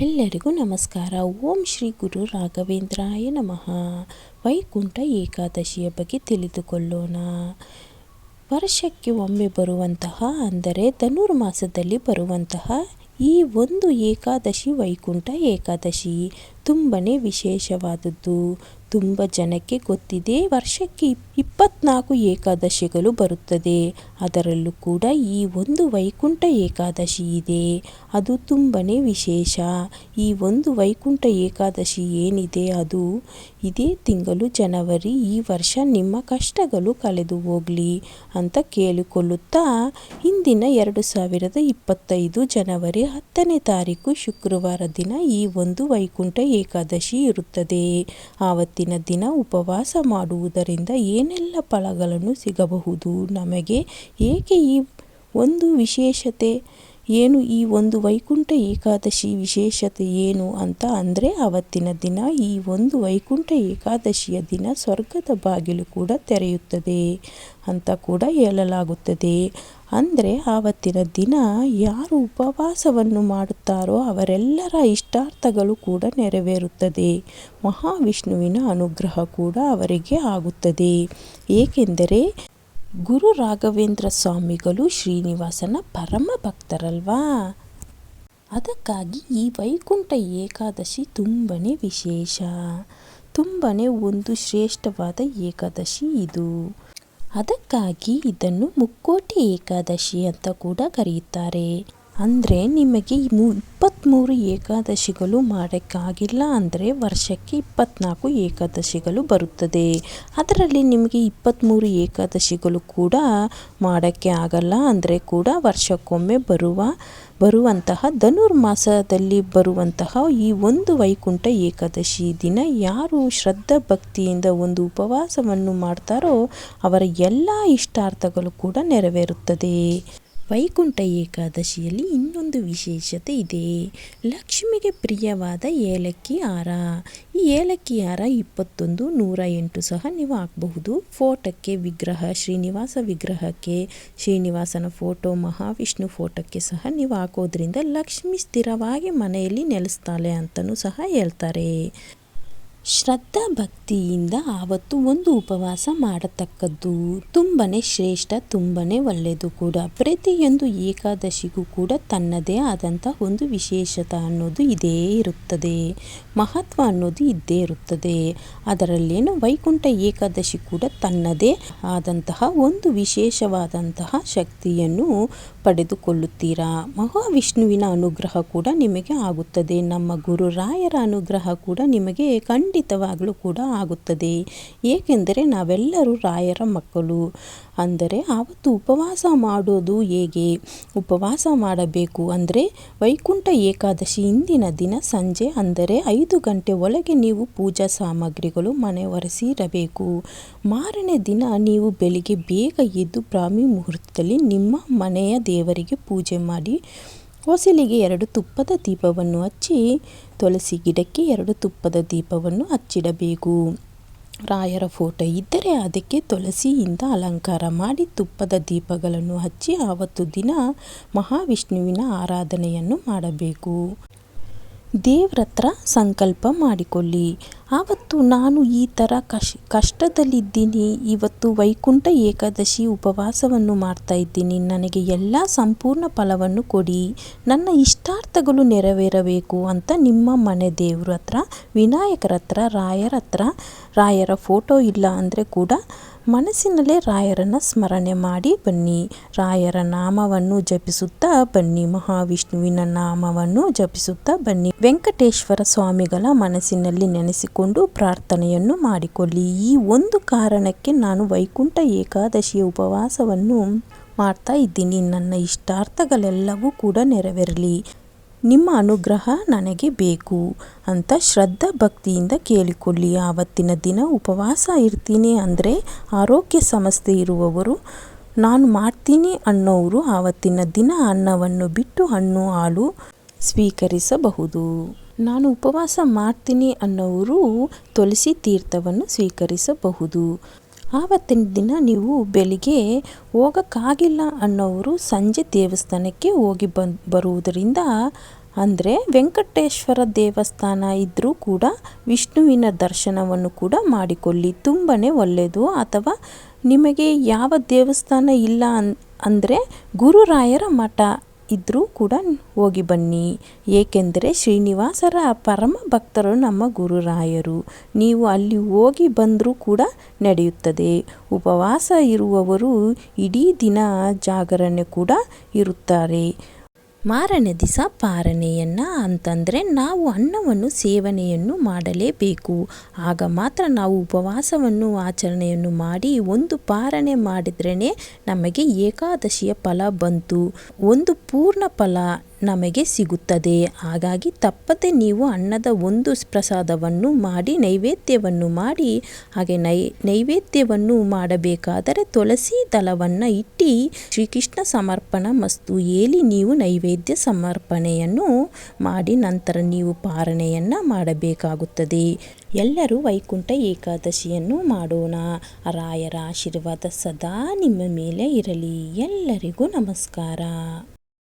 ಎಲ್ಲರಿಗೂ ನಮಸ್ಕಾರ. ಓಂ ಶ್ರೀ ಗುರು ರಾಘವೇಂದ್ರಾಯ ನಮಃ. ವೈಕುಂಠ ಏಕಾದಶಿಯ ಬಗ್ಗೆ ತಿಳಿದುಕೊಳ್ಳೋಣ. ವರ್ಷಕ್ಕೆ ಒಮ್ಮೆ ಬರುವಂತಹ, ಅಂದರೆ ಧನುರ್ಮಾಸದಲ್ಲಿ ಬರುವಂತಹ ಈ ಒಂದು ಏಕಾದಶಿ ವೈಕುಂಠ ಏಕಾದಶಿ ತುಂಬನೇ ವಿಶೇಷವಾದದ್ದು. ತುಂಬ ಜನಕ್ಕೆ ಗೊತ್ತಿದೆ. ವರ್ಷಕ್ಕೆ ಇಪ್ಪತ್ನಾಲ್ಕು ಏಕಾದಶಿಗಳು ಬರುತ್ತದೆ. ಅದರಲ್ಲೂ ಕೂಡ ಈ ಒಂದು ವೈಕುಂಠ ಏಕಾದಶಿ ಇದೆ. ಅದು ತುಂಬನೇ ವಿಶೇಷ. ಈ ಒಂದು ವೈಕುಂಠ ಏಕಾದಶಿ ಏನಿದೆ ಅದು ಇದೇ ತಿಂಗಳು ಜನವರಿ, ಈ ವರ್ಷ ನಿಮ್ಮ ಕಷ್ಟಗಳು ಕಳೆದು ಹೋಗಲಿ ಅಂತ ಕೇಳಿಕೊಳ್ಳುತ್ತಾ ಇಂದಿನ ಎರಡು ಸಾವಿರದ ಇಪ್ಪತ್ತೈದು ಜನವರಿ ಹತ್ತನೇ ತಾರೀಕು ಶುಕ್ರವಾರ ದಿನ ಈ ಒಂದು ವೈಕುಂಠ ಏಕಾದಶಿ ಇರುತ್ತದೆ. ಆವತ್ತಿನ ದಿನ ಉಪವಾಸ ಮಾಡುವುದರಿಂದ ಏನೆಲ್ಲ ಫಲಗಳನ್ನು ಸಿಗಬಹುದು? ನಮಗೆ ಏಕೆ ಈ ಒಂದು ವಿಶೇಷತೆ? ಏನು ಈ ಒಂದು ವೈಕುಂಠ ಏಕಾದಶಿ ವಿಶೇಷತೆ ಏನು ಅಂತ ಅಂದರೆ ಅವತ್ತಿನ ದಿನ ಈ ಒಂದು ವೈಕುಂಠ ಏಕಾದಶಿಯ ದಿನ ಸ್ವರ್ಗದ ಬಾಗಿಲು ಕೂಡ ತೆರೆಯುತ್ತದೆ ಅಂತ ಕೂಡ ಹೇಳಲಾಗುತ್ತದೆ. ಅಂದರೆ ಆವತ್ತಿನ ದಿನ ಯಾರು ಉಪವಾಸವನ್ನು ಮಾಡುತ್ತಾರೋ ಅವರೆಲ್ಲರ ಇಷ್ಟಾರ್ಥಗಳು ಕೂಡ ನೆರವೇರುತ್ತದೆ. ಮಹಾವಿಷ್ಣುವಿನ ಅನುಗ್ರಹ ಕೂಡ ಅವರಿಗೆ ಆಗುತ್ತದೆ. ಏಕೆಂದರೆ ಗುರು ರಾಘವೇಂದ್ರ ಸ್ವಾಮಿಗಳು ಶ್ರೀನಿವಾಸನ ಪರಮ ಭಕ್ತರಲ್ವಾ? ಅದಕ್ಕಾಗಿ ಈ ವೈಕುಂಠ ಏಕಾದಶಿ ತುಂಬಾ ವಿಶೇಷ. ತುಂಬಾ ಒಂದು ಶ್ರೇಷ್ಠವಾದ ಏಕಾದಶಿ ಇದು. ಅದಕ್ಕಾಗಿ ಇದನ್ನು ಮುಕ್ಕೋಟಿ ಏಕಾದಶಿ ಅಂತ ಕೂಡ ಕರೆಯುತ್ತಾರೆ. ಅಂದರೆ ನಿಮಗೆ ಮೂ ಇಪ್ಪತ್ತ್ಮೂರು ಏಕಾದಶಿಗಳು ಮಾಡೋಕ್ಕಾಗಿಲ್ಲ ಅಂದರೆ ವರ್ಷಕ್ಕೆ ಇಪ್ಪತ್ತ್ನಾಲ್ಕು ಏಕಾದಶಿಗಳು ಬರುತ್ತದೆ. ಅದರಲ್ಲಿ ನಿಮಗೆ ಇಪ್ಪತ್ತ್ಮೂರು ಏಕಾದಶಿಗಳು ಕೂಡ ಮಾಡೋಕ್ಕೆ ಆಗಲ್ಲ ಅಂದರೆ ಕೂಡ ವರ್ಷಕ್ಕೊಮ್ಮೆ ಬರುವ ಬರುವಂತಹ ಧನುರ್ಮಾಸದಲ್ಲಿ ಬರುವಂತಹ ಈ ಒಂದು ವೈಕುಂಠ ಏಕಾದಶಿ ದಿನ ಯಾರು ಶ್ರದ್ಧಾ ಭಕ್ತಿಯಿಂದ ಒಂದು ಉಪವಾಸವನ್ನು ಮಾಡ್ತಾರೋ ಅವರ ಎಲ್ಲ ಇಷ್ಟಾರ್ಥಗಳು ಕೂಡ ನೆರವೇರುತ್ತದೆ. ವೈಕುಂಠ ಏಕಾದಶಿಯಲ್ಲಿ ಇನ್ನೊಂದು ವಿಶೇಷತೆ ಇದೆ. ಲಕ್ಷ್ಮಿಗೆ ಪ್ರಿಯವಾದ ಏಲಕ್ಕಿ ಹಾರ. ಈ ಏಲಕ್ಕಿ ಹಾರ ಇಪ್ಪತ್ತೊಂದು, ನೂರ ಎಂಟು ಸಹ ನೀವು ಹಾಕಬಹುದು. ಫೋಟೋಕ್ಕೆ ವಿಗ್ರಹ, ಶ್ರೀನಿವಾಸ ವಿಗ್ರಹಕ್ಕೆ, ಶ್ರೀನಿವಾಸನ ಫೋಟೋ, ಮಹಾವಿಷ್ಣು ಫೋಟೋಕ್ಕೆ ಸಹ ನೀವು ಹಾಕೋದ್ರಿಂದ ಲಕ್ಷ್ಮಿ ಸ್ಥಿರವಾಗಿ ಮನೆಯಲ್ಲಿ ನೆಲೆಸ್ತಾಳೆ ಅಂತಲೂ ಸಹ ಹೇಳ್ತಾರೆ. ಶ್ರದ್ಧಾ ಭಕ್ತಿಯಿಂದ ಆವತ್ತು ಒಂದು ಉಪವಾಸ ಮಾಡತಕ್ಕದ್ದು ತುಂಬನೇ ಶ್ರೇಷ್ಠ, ತುಂಬನೇ ಒಳ್ಳೆಯದು ಕೂಡ. ಪ್ರತಿಯೊಂದು ಏಕಾದಶಿಗೂ ಕೂಡ ತನ್ನದೇ ಆದಂಥ ಒಂದು ವಿಶೇಷತೆ ಅನ್ನೋದು ಇದೇ ಇರುತ್ತದೆ. ಮಹತ್ವ ಅನ್ನೋದು ಇದ್ದೇ ಇರುತ್ತದೆ. ಅದರಲ್ಲೇನು ವೈಕುಂಠ ಏಕಾದಶಿ ಕೂಡ ತನ್ನದೇ ಆದಂತಹ ಒಂದು ವಿಶೇಷವಾದಂತಹ ಶಕ್ತಿಯನ್ನು ಪಡೆದುಕೊಳ್ಳುತ್ತೀರಾ? ಮಹಾವಿಷ್ಣುವಿನ ಅನುಗ್ರಹ ಕೂಡ ನಿಮಗೆ ಆಗುತ್ತದೆ. ನಮ್ಮ ಗುರುರಾಯರ ಅನುಗ್ರಹ ಕೂಡ ನಿಮಗೆ ಖಂಡಿತವಾಗಲೂ ಕೂಡ ಆಗುತ್ತದೆ. ಏಕೆಂದರೆ ನಾವೆಲ್ಲರೂ ರಾಯರ ಮಕ್ಕಳು. ಅಂದರೆ ಆವತ್ತು ಉಪವಾಸ ಮಾಡೋದು ಹೇಗೆ? ಉಪವಾಸ ಮಾಡಬೇಕು ಅಂದರೆ ವೈಕುಂಠ ಏಕಾದಶಿ ಇಂದಿನ ದಿನ ಸಂಜೆ ಅಂದರೆ ಐದು ಗಂಟೆ ಒಳಗೆ ನೀವು ಪೂಜಾ ಸಾಮಗ್ರಿಗಳು ಮನೆ ಒರೆಸಿರಬೇಕು. ಮಾರನೇ ದಿನ ನೀವು ಬೆಳಿಗ್ಗೆ ಬೇಗ ಎದ್ದು ಬ್ರಾಹ್ಮಿ ಮುಹೂರ್ತದಲ್ಲಿ ನಿಮ್ಮ ಮನೆಯ ದೇವರಿಗೆ ಪೂಜೆ ಮಾಡಿ ಹೊಸಲಿಗೆ ಎರಡು ತುಪ್ಪದ ದೀಪವನ್ನು ಹಚ್ಚಿ, ತುಳಸಿ ಗಿಡಕ್ಕೆ ಎರಡು ತುಪ್ಪದ ದೀಪವನ್ನು ಹಚ್ಚಿಡಬೇಕು. ರಾಯರ ಫೋಟೋ ಇದ್ದರೆ ಅದಕ್ಕೆ ತುಳಸಿಯಿಂದ ಅಲಂಕಾರ ಮಾಡಿ ತುಪ್ಪದ ದೀಪಗಳನ್ನು ಹಚ್ಚಿ ಆವತ್ತು ದಿನ ಮಹಾವಿಷ್ಣುವಿನ ಆರಾಧನೆಯನ್ನು ಮಾಡಬೇಕು. ದೇವ್ರ ಹತ್ರ ಸಂಕಲ್ಪ ಮಾಡಿಕೊಳ್ಳಿ. ಆವತ್ತು ನಾನು ಈ ಥರ ಕಷ್ ಕಷ್ಟದಲ್ಲಿದ್ದೀನಿ. ಇವತ್ತು ವೈಕುಂಠ ಏಕಾದಶಿ ಉಪವಾಸವನ್ನು ಮಾಡ್ತಾ ಇದ್ದೀನಿ. ನನಗೆ ಎಲ್ಲ ಸಂಪೂರ್ಣ ಫಲವನ್ನು ಕೊಡಿ. ನನ್ನ ಇಷ್ಟಾರ್ಥಗಳು ನೆರವೇರಬೇಕು ಅಂತ ನಿಮ್ಮ ಮನೆ ದೇವ್ರ ಹತ್ರ ವಿನಾಯಕರ ಹತ್ರ ರಾಯರ ಹತ್ರ ರಾಯರ ಫೋಟೋ ಇಲ್ಲ ಅಂದರೆ ಕೂಡ ಮನಸ್ಸಿನಲ್ಲೇ ರಾಯರನ್ನು ಸ್ಮರಣೆ ಮಾಡಿ ಬನ್ನಿ. ರಾಯರ ನಾಮವನ್ನು ಜಪಿಸುತ್ತಾ ಬನ್ನಿ. ಮಹಾವಿಷ್ಣುವಿನ ನಾಮವನ್ನು ಜಪಿಸುತ್ತಾ ಬನ್ನಿ. ವೆಂಕಟೇಶ್ವರ ಸ್ವಾಮಿಗಳ ಮನಸ್ಸಿನಲ್ಲಿ ನೆನೆಸಿಕೊಂಡು ಪ್ರಾರ್ಥನೆಯನ್ನು ಮಾಡಿಕೊಳ್ಳಿ. ಈ ಒಂದು ಕಾರಣಕ್ಕೆ ನಾನು ವೈಕುಂಠ ಏಕಾದಶಿಯ ಉಪವಾಸವನ್ನು ಮಾಡ್ತಾ ಇದ್ದೀನಿ. ನನ್ನ ಇಷ್ಟಾರ್ಥಗಳೆಲ್ಲವೂ ಕೂಡ ನೆರವೇರಲಿ. ನಿಮ್ಮ ಅನುಗ್ರಹ ನನಗೆ ಬೇಕು ಅಂತ ಶ್ರದ್ಧಾ ಭಕ್ತಿಯಿಂದ ಕೇಳಿಕೊಳ್ಳಿ. ಆವತ್ತಿನ ದಿನ ಉಪವಾಸ ಇರ್ತೀನಿ ಅಂದರೆ ಆರೋಗ್ಯ ಸಮಸ್ಯೆ ಇರುವವರು, ನಾನು ಮಾಡ್ತೀನಿ ಅನ್ನೋರು ಆವತ್ತಿನ ದಿನ ಅನ್ನವನ್ನು ಬಿಟ್ಟು ಹಣ್ಣು ಹಾಲು ಸ್ವೀಕರಿಸಬಹುದು. ನಾನು ಉಪವಾಸ ಮಾಡ್ತೀನಿ ಅನ್ನೋರು ತುಳಸಿ ತೀರ್ಥವನ್ನು ಸ್ವೀಕರಿಸಬಹುದು. ಆವತ್ತಿನ ದಿನ ನೀವು ಬೆಳಿಗ್ಗೆ ಹೋಗೋಕ್ಕಾಗಿಲ್ಲ ಅನ್ನೋರು ಸಂಜೆ ದೇವಸ್ಥಾನಕ್ಕೆ ಹೋಗಿ ಬಂದು ಬರುವುದರಿಂದ ಅಂದರೆ ವೆಂಕಟೇಶ್ವರ ದೇವಸ್ಥಾನ ಇದ್ದರೂ ಕೂಡ ವಿಷ್ಣುವಿನ ದರ್ಶನವನ್ನು ಕೂಡ ಮಾಡಿಕೊಳ್ಳಿ. ತುಂಬಾ ಒಳ್ಳೆಯದು. ಅಥವಾ ನಿಮಗೆ ಯಾವ ದೇವಸ್ಥಾನ ಇಲ್ಲ ಅನ್, ಅಂದರೆ ಗುರುರಾಯರ ಮಠ ಇದ್ದರೂ ಕೂಡ ಹೋಗಿ ಬನ್ನಿ. ಏಕೆಂದರೆ ಶ್ರೀನಿವಾಸರ ಪರಮ ಭಕ್ತರು ನಮ್ಮ ಗುರುರಾಯರು. ನೀವು ಅಲ್ಲಿ ಹೋಗಿ ಬಂದರೂ ಕೂಡ ನಡೆಯುತ್ತದೆ. ಉಪವಾಸ ಇರುವವರು ಇಡೀ ದಿನ ಜಾಗರಣೆ ಕೂಡ ಇರುತ್ತಾರೆ. ಮಾರನೇ ದಿವಸ ಪಾರಣೆಯನ್ನು ಅಂತಂದರೆ ನಾವು ಅನ್ನವನ್ನು, ಸೇವನೆಯನ್ನು ಮಾಡಲೇಬೇಕು. ಆಗ ಮಾತ್ರ ನಾವು ಉಪವಾಸವನ್ನು, ಆಚರಣೆಯನ್ನು ಮಾಡಿ ಒಂದು ಪಾರಣೆ ಮಾಡಿದ್ರೇ ನಮಗೆ ಏಕಾದಶಿಯ ಫಲ ಬಂತು. ಒಂದು ಪೂರ್ಣ ಫಲ ನಮಗೆ ಸಿಗುತ್ತದೆ. ಹಾಗಾಗಿ ತಪ್ಪದೆ ನೀವು ಅನ್ನದ ಒಂದು ಪ್ರಸಾದವನ್ನು ಮಾಡಿ, ನೈವೇದ್ಯವನ್ನು ಮಾಡಿ, ಹಾಗೆ ನೈ, ನೈವೇದ್ಯವನ್ನು ಮಾಡಬೇಕಾದರೆ ತುಳಸಿ ದಳವನ್ನು ಇಟ್ಟು ಶ್ರೀಕೃಷ್ಣ ಸಮರ್ಪಣ ಮಸ್ತು ಹೇಳಿ ನೀವು ನೈವೇದ್ಯ ಸಮರ್ಪಣೆಯನ್ನು ಮಾಡಿ ನಂತರ ನೀವು ಪಾರಣೆಯನ್ನು ಮಾಡಬೇಕಾಗುತ್ತದೆ. ಎಲ್ಲರೂ ವೈಕುಂಠ ಏಕಾದಶಿಯನ್ನು ಮಾಡೋಣ. ರಾಯರ ಆಶೀರ್ವಾದ ಸದಾ ನಿಮ್ಮ ಮೇಲೆ ಇರಲಿ. ಎಲ್ಲರಿಗೂ ನಮಸ್ಕಾರ.